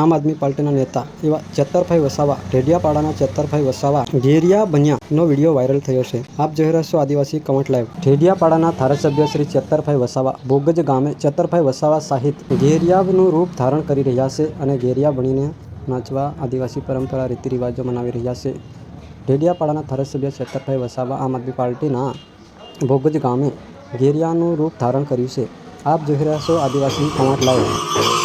આમ આદમી પાર્ટીના નેતા એવા ચેતરભાઈ વસાવા, ઢેડિયાપાડાના ચેતરભાઈ વસાવા, ઘેરિયા બન્યાનો વીડિયો વાયરલ થયો છે. આપ જોઈ રહ્યા છો આદિવાસી કમેન્ટ લાઈવ. ઢેડિયાપાડાના ધારાસભ્ય શ્રી ચેતરભાઈ વસાવા બોગજ ગામે ચેતરભાઈ વસાવા સહિત ઘેરિયાનું રૂપ ધારણ કરી રહ્યા છે અને ઘેરિયા બનીને નાચવા આદિવાસી પરંપરા રીતિ રિવાજો મનાવી રહ્યા છે. ઢેડિયાપાડાના ધારાસભ્ય ચેતરભાઈ વસાવા આમ આદમી પાર્ટીના ભોગજ ગામે ઘેરિયાનું રૂપ ધારણ કર્યું છે. આપ જોઈ રહ્યા છો આદિવાસી comment live.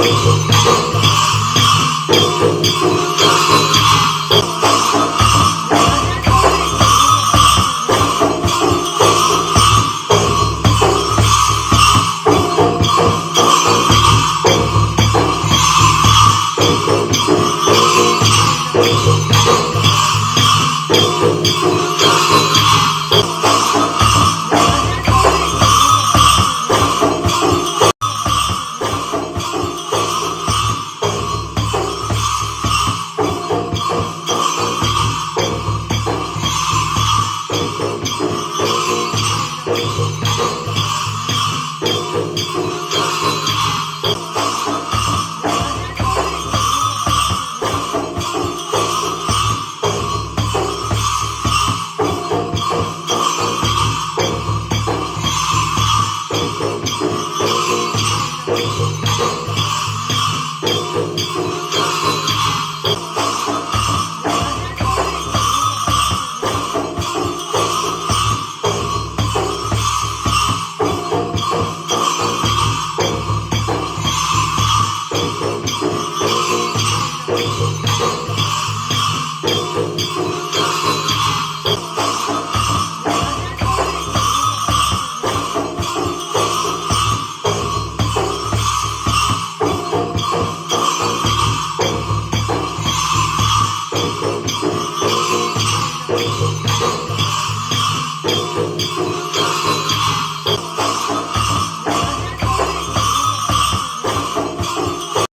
Oh, Thank Oh,